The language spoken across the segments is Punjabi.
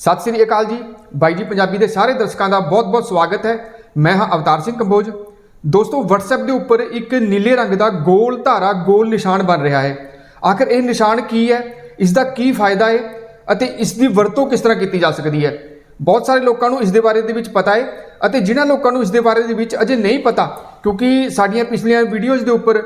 ਸਤਿ ਸ੍ਰੀ ਅਕਾਲ ਜੀ। ਬਾਈ ਜੀ, ਪੰਜਾਬੀ ਦੇ ਸਾਰੇ ਦਰਸ਼ਕਾਂ ਦਾ ਬਹੁਤ-ਬਹੁਤ ਸਵਾਗਤ ਹੈ। ਮੈਂ ਹਾਂ ਅਵਤਾਰ ਸਿੰਘ ਕੰਬੋਜ। ਦੋਸਤੋ, WhatsApp ਦੇ ਉੱਪਰ ਇੱਕ ਨੀਲੇ ਰੰਗ ਦਾ ਗੋਲ ਧਾਰਾ, ਗੋਲ ਨਿਸ਼ਾਨ ਬਣ ਰਿਹਾ ਹੈ। ਆਖਰ ਇਹ ਨਿਸ਼ਾਨ ਕੀ ਹੈ? ਇਸ ਦਾ ਕੀ ਫਾਇਦਾ ਹੈ? ਅਤੇ ਇਸ ਦੀ ਵਰਤੋਂ ਕਿਸ ਤਰ੍ਹਾਂ ਕੀਤੀ ਜਾ ਸਕਦੀ ਹੈ? ਬਹੁਤ ਸਾਰੇ ਲੋਕਾਂ ਨੂੰ ਇਸ ਦੇ ਬਾਰੇ ਦੇ ਵਿੱਚ ਪਤਾ ਹੈ ਅਤੇ ਜਿਨ੍ਹਾਂ ਲੋਕਾਂ ਨੂੰ ਇਸ ਦੇ ਬਾਰੇ ਦੇ ਵਿੱਚ ਅਜੇ ਨਹੀਂ ਪਤਾ, ਕਿਉਂਕਿ ਸਾਡੀਆਂ ਪਿਛਲੀਆਂ ਵੀਡੀਓਜ਼ ਦੇ ਉੱਪਰ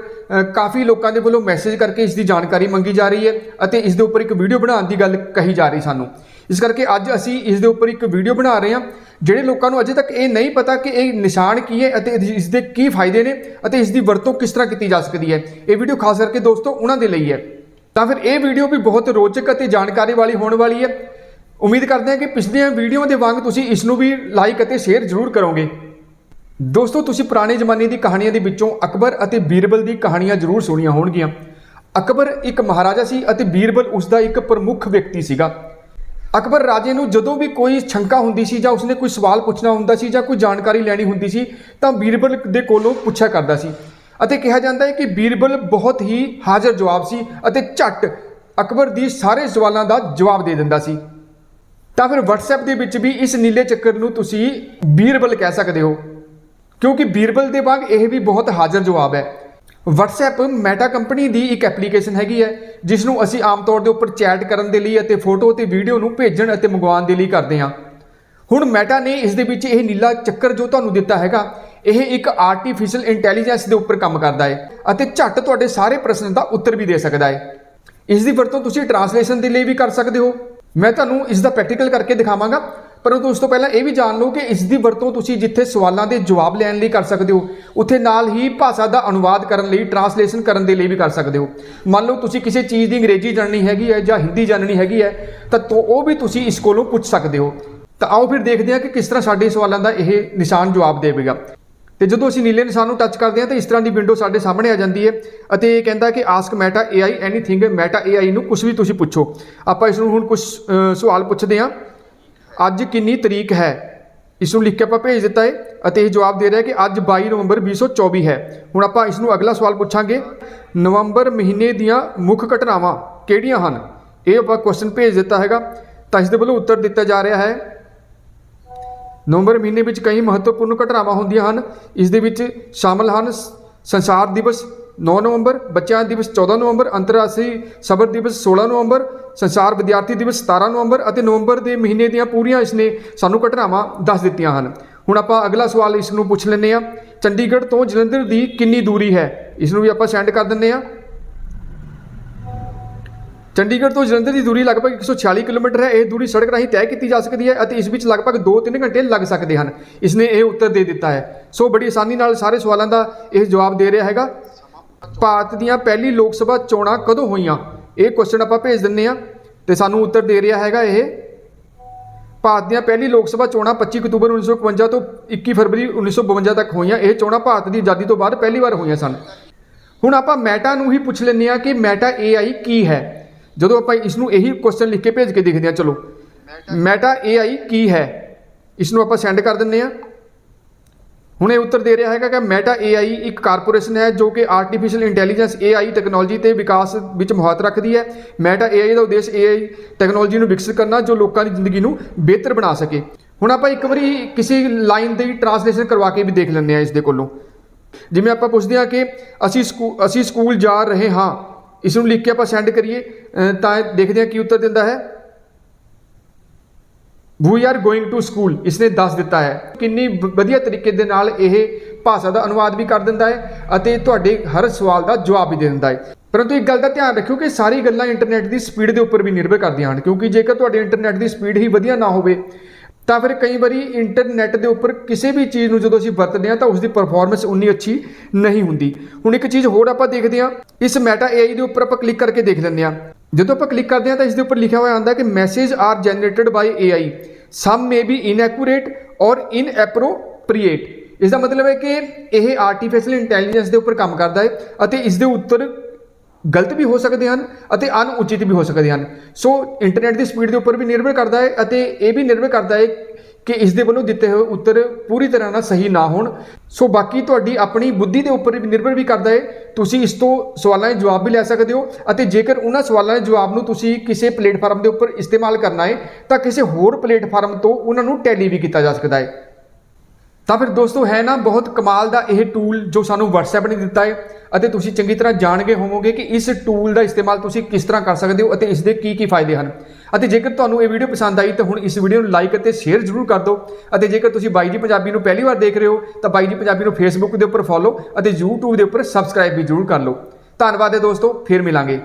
ਕਾਫੀ ਲੋਕਾਂ ਦੇ ਵੱਲੋਂ ਮੈਸੇਜ ਕਰਕੇ ਇਸ ਦੀ ਜਾਣਕਾਰੀ ਮੰਗੀ ਜਾ ਰਹੀ ਹੈ ਅਤੇ ਇਸ ਦੇ ਉੱਪਰ ਇੱਕ ਵੀਡੀਓ ਬਣਾਉਣ ਦੀ ਗੱਲ ਕਹੀ ਜਾ ਰਹੀ ਸਾਨੂੰ। ਇਸ ਕਰਕੇ ਅੱਜ ਅਸੀਂ ਇਸ ਦੇ ਉੱਪਰ ਇੱਕ ਵੀਡੀਓ ਬਣਾ ਰਹੇ ਹਾਂ, ਜਿਹੜੇ ਲੋਕਾਂ ਨੂੰ ਅਜੇ ਤੱਕ ਇਹ ਨਹੀਂ ਪਤਾ ਕਿ ਇਹ ਨਿਸ਼ਾਨ ਕੀ ਹੈ ਅਤੇ ਇਸ ਦੇ ਕੀ ਫਾਇਦੇ ਨੇ ਅਤੇ ਇਸ ਦੀ ਵਰਤੋਂ ਕਿਸ ਤਰ੍ਹਾਂ ਕੀਤੀ ਜਾ ਸਕਦੀ ਹੈ। ਇਹ ਵੀਡੀਓ ਖਾਸ ਕਰਕੇ ਦੋਸਤੋ ਉਹਨਾਂ ਦੇ ਲਈ ਹੈ। ਤਾਂ ਫਿਰ ਇਹ ਵੀਡੀਓ ਵੀ ਬਹੁਤ ਰੋਚਕ ਅਤੇ ਜਾਣਕਾਰੀ ਵਾਲੀ ਹੋਣ ਵਾਲੀ ਹੈ। ਉਮੀਦ ਕਰਦੇ ਹਾਂ ਕਿ ਪਿਛਲੀਆਂ ਵੀਡੀਓ ਦੇ ਵਾਂਗ ਤੁਸੀਂ ਇਸ ਨੂੰ ਵੀ ਲਾਈਕ ਅਤੇ ਸ਼ੇਅਰ ਜ਼ਰੂਰ ਕਰੋਗੇ। ਦੋਸਤੋ, ਤੁਸੀਂ ਪੁਰਾਣੇ ਜ਼ਮਾਨੇ ਦੀ ਕਹਾਣੀਆਂ ਦੇ ਵਿੱਚੋਂ ਅਕਬਰ ਅਤੇ ਬੀਰਬਲ ਦੀ ਕਹਾਣੀਆਂ ਜ਼ਰੂਰ ਸੁਣੀਆਂ ਹੋਣਗੀਆਂ। ਅਕਬਰ ਇੱਕ ਮਹਾਰਾਜਾ ਸੀ ਅਤੇ ਬੀਰਬਲ ਉਸ ਦਾ ਇੱਕ ਪ੍ਰਮੁੱਖ ਵਿਅਕਤੀ ਸੀਗਾ। ਅਕਬਰ ਰਾਜੇ ਨੂੰ ਜਦੋਂ ਵੀ ਕੋਈ ਸ਼ੰਕਾ ਹੁੰਦੀ ਸੀ ਜਾਂ ਉਸਨੇ ਕੋਈ ਸਵਾਲ ਪੁੱਛਣਾ ਹੁੰਦਾ ਸੀ ਜਾਂ ਕੋਈ ਜਾਣਕਾਰੀ ਲੈਣੀ ਹੁੰਦੀ ਸੀ, ਤਾਂ ਬੀਰਬਲ ਦੇ ਕੋਲੋਂ ਪੁੱਛਿਆ ਕਰਦਾ ਸੀ। ਅਤੇ ਕਿਹਾ ਜਾਂਦਾ ਹੈ ਕਿ ਬੀਰਬਲ ਬਹੁਤ ਹੀ ਹਾਜ਼ਰ ਜਵਾਬ ਸੀ ਅਤੇ ਝੱਟ ਅਕਬਰ ਦੀ ਸਾਰੇ ਸਵਾਲਾਂ ਦਾ ਜਵਾਬ ਦੇ ਦਿੰਦਾ ਸੀ। ਤਾਂ ਫਿਰ WhatsApp ਦੇ ਵਿੱਚ ਵੀ ਇਸ ਨੀਲੇ ਚੱਕਰ ਨੂੰ ਤੁਸੀਂ ਬੀਰਬਲ ਕਹਿ ਸਕਦੇ ਹੋ। ਕਿਉਂਕਿ ਬੀਰਬਲ ਦੇ ਵਾਂਗ ਇਹ ਵੀ ਬਹੁਤ ਹਾਜ਼ਰ ਜਵਾਬ ਹੈ। WhatsApp ਮੈਟਾ ਕੰਪਨੀ ਦੀ ਇੱਕ ਐਪਲੀਕੇਸ਼ਨ ਹੈਗੀ ਹੈ ਜਿਸ ਨੂੰ ਅਸੀਂ ਆਮ ਤੌਰ ਦੇ ਉੱਪਰ ਚੈਟ ਕਰਨ ਦੇ ਲਈ ਅਤੇ ਫੋਟੋ ਅਤੇ ਵੀਡੀਓ ਨੂੰ ਭੇਜਣ ਅਤੇ ਮੰਗਵਾਉਣ ਦੇ ਲਈ ਕਰਦੇ ਹਾਂ। ਹੁਣ ਮੈਟਾ ਨੇ ਇਸ ਦੇ ਵਿੱਚ ਇਹ ਨੀਲਾ ਚੱਕਰ ਜੋ ਤੁਹਾਨੂੰ ਦਿੱਤਾ ਹੈਗਾ, ਇਹ ਇੱਕ ਆਰਟੀਫੀਸ਼ੀਅਲ ਇੰਟੈਲੀਜੈਂਸ ਦੇ ਉੱਪਰ ਕੰਮ ਕਰਦਾ ਹੈ ਅਤੇ ਝੱਟ ਤੁਹਾਡੇ ਸਾਰੇ ਪ੍ਰਸ਼ਨ ਦਾ ਉੱਤਰ ਵੀ ਦੇ ਸਕਦਾ ਹੈ। ਇਸ ਦੀ ਵਰਤੋਂ ਤੁਸੀਂ ਟਰਾਂਸਲੇਸ਼ਨ ਦੇ ਲਈ ਵੀ ਕਰ ਸਕਦੇ ਹੋ। ਮੈਂ ਤੁਹਾਨੂੰ ਇਸ ਦਾ ਪ੍ਰੈਕਟੀਕਲ ਕਰਕੇ ਦਿਖਾਵਾਂਗਾ। ਪਰੰਤੂ ਉਸ ਤੋਂ ਪਹਿਲਾਂ ਇਹ ਵੀ ਜਾਣ ਲਓ ਕਿ ਇਸ ਦੀ ਵਰਤੋਂ ਤੁਸੀਂ ਜਿੱਥੇ ਸਵਾਲਾਂ ਦੇ ਜਵਾਬ ਲੈਣ ਲਈ ਕਰ ਸਕਦੇ ਹੋ, ਉੱਥੇ ਨਾਲ ਹੀ ਭਾਸ਼ਾ ਦਾ ਅਨੁਵਾਦ ਕਰਨ ਲਈ ਟਰਾਂਸਲੇਸ਼ਨ ਕਰਨ ਦੇ ਲਈ ਵੀ ਕਰ ਸਕਦੇ ਹੋ। ਮੰਨ ਲਓ ਤੁਸੀਂ ਕਿਸੇ ਚੀਜ਼ ਦੀ ਅੰਗਰੇਜ਼ੀ ਜਾਣਨੀ ਹੈਗੀ ਹੈ ਜਾਂ ਹਿੰਦੀ ਜਾਣਨੀ ਹੈਗੀ ਹੈ, ਤਾਂ ਤੋ ਉਹ ਵੀ ਤੁਸੀਂ ਇਸ ਕੋਲੋਂ ਪੁੱਛ ਸਕਦੇ ਹੋ। ਤਾਂ ਆਓ ਫਿਰ ਦੇਖਦੇ ਹਾਂ ਕਿ ਕਿਸ ਤਰ੍ਹਾਂ ਸਾਡੇ ਸਵਾਲਾਂ ਦਾ ਇਹ ਨਿਸ਼ਾਨ ਜਵਾਬ ਦੇਵੇਗਾ। ਤੇ ਜਦੋਂ ਅਸੀਂ ਨੀਲੇ ਨਿਸ਼ਾਨ ਨੂੰ ਟੱਚ ਕਰਦੇ ਹਾਂ, ਤਾਂ ਇਸ ਤਰ੍ਹਾਂ ਦੀ ਵਿੰਡੋ ਸਾਡੇ ਸਾਹਮਣੇ ਆ ਜਾਂਦੀ ਹੈ ਅਤੇ ਇਹ ਕਹਿੰਦਾ ਕਿ ask Meta AI anything Meta AI ਨੂੰ ਕੁਝ ਵੀ ਤੁਸੀਂ ਪੁੱਛੋ। ਆਪਾਂ ਇਸ ਨੂੰ ਹੁਣ ਕੁਝ ਸਵਾਲ ਪੁੱਛਦੇ ਹਾਂ। ਅੱਜ ਕਿੰਨੀ ਤਰੀਕ ਹੈ? ਇਸ ਨੂੰ ਲਿਖ ਕੇ ਆਪਾਂ ਭੇਜ ਦਿੱਤਾ ਹੈ ਅਤੇ ਇਹ ਜਵਾਬ ਦੇ ਰਿਹਾ ਕਿ ਅੱਜ 22 ਨਵੰਬਰ 2024 ਹੈ। ਹੁਣ ਆਪਾਂ ਇਸ ਨੂੰ ਅਗਲਾ ਸਵਾਲ ਪੁੱਛਾਂਗੇ। ਨਵੰਬਰ ਮਹੀਨੇ ਦੀਆਂ ਮੁੱਖ ਘਟਨਾਵਾਂ ਕਿਹੜੀਆਂ ਹਨ? ਇਹ ਆਪਾਂ ਕੁਐਸਚਨ ਭੇਜ ਦਿੱਤਾ ਹੈਗਾ। ਤਾਂ ਇਸ ਦੇ ਵੱਲੋਂ ਉੱਤਰ ਦਿੱਤਾ ਜਾ ਰਿਹਾ ਹੈ। ਨਵੰਬਰ ਮਹੀਨੇ ਵਿੱਚ ਕਈ ਮਹੱਤਵਪੂਰਨ ਘਟਨਾਵਾਂ ਹੁੰਦੀਆਂ ਹਨ। ਇਸ ਦੇ ਵਿੱਚ ਸ਼ਾਮਲ ਹਨ ਸੰਸਾਰ ਦਿਵਸ 9 ਨਵੰਬਰ, ਬੱਚਿਆਂ ਦਿਵਸ 14 ਨਵੰਬਰ, ਅੰਤਰਰਾਸ਼ਟਰੀ ਸਬਰ ਦਿਵਸ 16 ਨਵੰਬਰ, ਸੰਸਾਰ ਵਿਦਿਆਰਥੀ ਦਿਵਸ 17 ਨਵੰਬਰ ਅਤੇ ਨਵੰਬਰ ਦੇ ਮਹੀਨੇ ਦੀਆਂ ਪੂਰੀਆਂ ਇਸਨੇ ਸਾਨੂੰ ਘਟਨਾਵਾਂ ਦੱਸ ਦਿੱਤੀਆਂ ਹਨ। ਹੁਣ ਆਪਾਂ ਅਗਲਾ ਸਵਾਲ ਇਸ ਨੂੰ ਪੁੱਛ ਲੈਂਦੇ ਹਾਂ। ਚੰਡੀਗੜ੍ਹ ਤੋਂ ਜਲੰਧਰ ਦੀ ਕਿੰਨੀ ਦੂਰੀ ਹੈ? ਇਸ ਨੂੰ ਵੀ ਆਪਾਂ ਸੈਂਡ ਕਰ ਦਿੰਦੇ ਹਾਂ। ਚੰਡੀਗੜ੍ਹ ਤੋਂ ਜਲੰਧਰ ਦੀ ਦੂਰੀ ਲਗਭਗ 146 ਕਿਲੋਮੀਟਰ ਹੈ। ਇਹ ਦੂਰੀ ਸੜਕ ਰਾਹੀਂ ਤੈਅ ਕੀਤੀ ਜਾ ਸਕਦੀ ਹੈ ਅਤੇ ਇਸ ਵਿੱਚ ਲਗਭਗ 2-3 ਘੰਟੇ ਲੱਗ ਸਕਦੇ ਹਨ। ਇਸਨੇ ਇਹ ਉੱਤਰ ਦੇ ਦਿੱਤਾ ਹੈ। ਸੋ ਬੜੀ ਆਸਾਨੀ ਨਾਲ ਸਾਰੇ ਸਵਾਲਾਂ ਦਾ ਇਹ ਜਵਾਬ ਦੇ ਰਿਹਾ ਹੈਗਾ। ਭਾਰਤ ਦੀਆਂ ਪਹਿਲੀ ਲੋਕ ਸਭਾ ਚੋਣਾਂ ਕਦੋਂ ਹੋਈਆਂ? ਇਹ ਕੁਐਸਚਨ ਆਪਾਂ ਭੇਜ ਦਿੰਨੇ ਆ ਤੇ ਸਾਨੂੰ ਉੱਤਰ ਦੇ ਰਿਹਾ ਹੈਗਾ ਇਹ। ਭਾਰਤ ਦੀਆਂ ਪਹਿਲੀ ਲੋਕ ਸਭਾ ਚੋਣਾਂ 25 ਅਕਤੂਬਰ 1951 ਤੋਂ 21 ਫਰਵਰੀ 1952 ਤੱਕ ਹੋਈਆਂ। ਇਹ ਚੋਣਾਂ ਭਾਰਤ ਦੀ ਆਜ਼ਾਦੀ ਤੋਂ ਬਾਅਦ ਪਹਿਲੀ ਵਾਰ ਹੋਈਆਂ ਸਨ। ਹੁਣ ਆਪਾਂ ਮੈਟਾ ਨੂੰ ਹੀ ਪੁੱਛ ਲੈਂਦੇ ਆ ਕਿ ਮੈਟਾ AI ਕੀ ਹੈ? ਜਦੋਂ ਆਪਾਂ ਇਸ ਨੂੰ ਇਹੀ ਕੁਐਸਚਨ ਲਿਖ ਕੇ ਭੇਜ ਕੇ ਦੇਖਦੇ ਆ ਚਲੋ। ਮੈਟਾ AI ਕੀ ਹੈ? ਇਸ ਨੂੰ ਆਪਾਂ ਸੈਂਡ ਕਰ ਦਿੰਦੇ ਆ ਹੁਣ ਇਹ ਉੱਤਰ ਦੇ ਰਿਹਾ ਹੈਗਾ ਕਿ ਮੈਟਾ AI ਇੱਕ ਕਾਰਪੋਰੇਸ਼ਨ ਹੈ ਜੋ ਕਿ ਆਰਟੀਫੀਸ਼ੀਅਲ ਇੰਟੈਲੀਜੈਂਸ AI ਟੈਕਨੋਲੋਜੀ ਤੇ ਵਿਕਾਸ ਵਿੱਚ ਮੁਹਾਰਤ ਰੱਖਦੀ ਹੈ। ਮੈਟਾ AI ਦਾ ਉਦੇਸ਼ AI ਟੈਕਨੋਲੋਜੀ ਨੂੰ ਵਿਕਸਿਤ ਕਰਨਾ ਜੋ ਲੋਕਾਂ ਦੀ ਜ਼ਿੰਦਗੀ ਨੂੰ ਬਿਹਤਰ ਬਣਾ ਸਕੇ। ਹੁਣ ਆਪਾਂ ਇੱਕ ਵਾਰੀ ਕਿਸੇ ਲਾਈਨ ਦੀ ਟਰਾਂਸਲੇਸ਼ਨ ਕਰਵਾ ਕੇ ਵੀ ਦੇਖ ਲੈਂਦੇ ਆ ਇਸ ਦੇ ਕੋਲੋਂ। ਜਿਵੇਂ ਆਪਾਂ ਪੁੱਛਦੇ ਹਾਂ ਕਿ ਅਸੀਂ ਸਕੂ, ਅਸੀਂ ਸਕੂਲ ਜਾ ਰਹੇ ਹਾਂ, ਇਸ ਨੂੰ ਲਿਖ ਕੇ ਆਪਾਂ ਸੈਂਡ ਕਰੀਏ ਤਾਂ ਦੇਖਦੇ ਹਾਂ ਕੀ ਉੱਤਰ ਦਿੰਦਾ ਹੈ। We are going to school ਇਸਨੇ ਦੱਸ ਦਿੱਤਾ ਹੈ। ਕਿੰਨੀ ਵ- ਵਧੀਆ ਤਰੀਕੇ ਦੇ ਨਾਲ ਇਹ ਭਾਸ਼ਾ ਦਾ ਅਨੁਵਾਦ ਵੀ ਕਰ ਦਿੰਦਾ ਹੈ ਅਤੇ ਤੁਹਾਡੇ ਹਰ ਸਵਾਲ ਦਾ ਜਵਾਬ ਵੀ ਦੇ ਦਿੰਦਾ ਹੈ। ਪਰੰਤੂ ਇੱਕ ਗੱਲ ਦਾ ਧਿਆਨ ਰੱਖਿਓ ਕਿ ਸਾਰੀ ਗੱਲਾਂ ਇੰਟਰਨੈਟ ਦੀ ਸਪੀਡ ਦੇ ਉੱਪਰ ਵੀ ਨਿਰਭਰ ਕਰਦੀਆਂ ਹਨ, ਕਿਉਂਕਿ ਜੇਕਰ ਤੁਹਾਡੇ ਇੰਟਰਨੈਟ ਦੀ ਸਪੀਡ ਹੀ ਵਧੀਆ ਨਾ ਹੋਵੇ, ਤਾਂ ਫਿਰ ਕਈ ਵਾਰੀ ਇੰਟਰਨੈਟ ਦੇ ਉੱਪਰ ਕਿਸੇ ਵੀ ਚੀਜ਼ ਨੂੰ ਜਦੋਂ ਅਸੀਂ ਵਰਤਦੇ ਹਾਂ ਤਾਂ ਉਸ ਦੀ ਪਰਫਾਰਮੈਂਸ ਉਨੀ ਅੱਛੀ ਨਹੀਂ ਹੁੰਦੀ। ਹੁਣ ਇੱਕ ਚੀਜ਼ ਹੋਰ ਆਪਾਂ ਦੇਖਦੇ ਹਾਂ। ਇਸ ਮੈਟਾ AI ਦੇ ਉੱਪਰ ਆਪਾਂ ਕਲਿੱਕ ਕਰਕੇ ਦੇਖ ਲੈਂਦੇ ਹਾਂ। ਜਦੋਂ ਆਪਾਂ ਕਲਿੱਕ ਕਰਦੇ ਹਾਂ ਤਾਂ ਇਸ ਦੇ ਉੱਪਰ ਲਿਖਿਆ ਹੋਇਆ ਆਉਂਦਾ ਕਿ message are generated by AI some may be inaccurate or inappropriate ਇਸ ਦਾ ਮਤਲਬ ਹੈ ਕਿ ਇਹ ਆਰਟੀਫੀਸ਼ੀਅਲ ਇੰਟੈਲੀਜੈਂਸ ਦੇ ਉੱਪਰ ਕੰਮ ਕਰਦਾ ਹੈ ਅਤੇ ਇਸ ਦੇ ਉੱਤਰ ਗਲਤ ਵੀ ਹੋ ਸਕਦੇ ਹਨ ਅਤੇ ਅਨਉਚਿਤ ਵੀ ਹੋ ਸਕਦੇ ਹਨ। ਸੋ ਇੰਟਰਨੈਟ ਦੀ ਸਪੀਡ ਦੇ ਉੱਪਰ ਵੀ ਨਿਰਭਰ ਕਰਦਾ ਹੈ ਅਤੇ ਇਹ ਵੀ ਨਿਰਭਰ ਕਰਦਾ ਹੈ ਕਿ ਇਸ ਦੇ ਵੱਲੋਂ ਦਿੱਤੇ ਹੋਏ ਉੱਤਰ ਪੂਰੀ ਤਰ੍ਹਾਂ ਨਾਲ ਸਹੀ ਨਾ ਹੋਣ ਸੋ ਬਾਕੀ ਤੁਹਾਡੀ ਆਪਣੀ ਬੁੱਧੀ ਦੇ ਉੱਪਰ ਨਿਰਭਰ ਵੀ ਕਰਦਾ ਹੈ ਤੁਸੀਂ ਇਸ ਤੋਂ ਸਵਾਲਾਂ ਦੇ ਜਵਾਬ ਵੀ ਲੈ ਸਕਦੇ ਹੋ ਅਤੇ ਜੇਕਰ ਉਹਨਾਂ ਸਵਾਲਾਂ ਦੇ ਜਵਾਬ ਨੂੰ ਤੁਸੀਂ ਕਿਸੇ ਪਲੇਟਫਾਰਮ ਦੇ ਉੱਪਰ ਇਸਤੇਮਾਲ ਕਰਨਾ ਹੈ ਤਾਂ ਕਿਸੇ ਹੋਰ ਪਲੇਟਫਾਰਮ ਤੋਂ ਉਹਨਾਂ ਨੂੰ ਟੈਲੀ ਵੀ ਕੀਤਾ ਜਾ ਸਕਦਾ ਹੈ ਤਾਂ ਫਿਰ ਦੋਸਤੋ, ਹੈ ਨਾ, ਬਹੁਤ ਕਮਾਲ ਦਾ ਇਹ ਟੂਲ ਜੋ ਸਾਨੂੰ WhatsApp ਨੇ ਦਿੱਤਾ ਹੈ ਅਤੇ ਤੁਸੀਂ ਚੰਗੀ ਤਰ੍ਹਾਂ ਜਾਣ ਗਏ ਹੋਵੋਗੇ ਕਿ ਇਸ ਟੂਲ ਦਾ ਇਸਤੇਮਾਲ ਤੁਸੀਂ ਕਿਸ ਤਰ੍ਹਾਂ ਕਰ ਸਕਦੇ ਹੋ ਅਤੇ ਇਸ ਦੇ ਕੀ ਕੀ ਫਾਇਦੇ ਹਨ। ਅਤੇ ਜੇਕਰ ਤੁਹਾਨੂੰ ਇਹ ਵੀਡੀਓ ਪਸੰਦ ਆਈ, ਤਾਂ ਹੁਣ ਇਸ ਵੀਡੀਓ ਨੂੰ ਲਾਈਕ ਅਤੇ ਸ਼ੇਅਰ ਜ਼ਰੂਰ ਕਰ ਦਿਓ। ਅਤੇ ਜੇਕਰ ਤੁਸੀਂ ਬਾਈ ਜੀ ਪੰਜਾਬੀ ਨੂੰ ਪਹਿਲੀ ਵਾਰ ਦੇਖ ਰਹੇ ਹੋ, ਤਾਂ ਬਾਈ ਜੀ ਪੰਜਾਬੀ ਨੂੰ ਫੇਸਬੁੱਕ ਦੇ ਉੱਪਰ ਫੋਲੋ ਅਤੇ YouTube ਦੇ ਉੱਪਰ ਸਬਸਕ੍ਰਾਈਬ ਵੀ ਜ਼ਰੂਰ ਕਰ ਲਓ। ਧੰਨਵਾਦ ਹੈ ਦੋਸਤੋ, ਫਿਰ ਮਿਲਾਂਗੇ।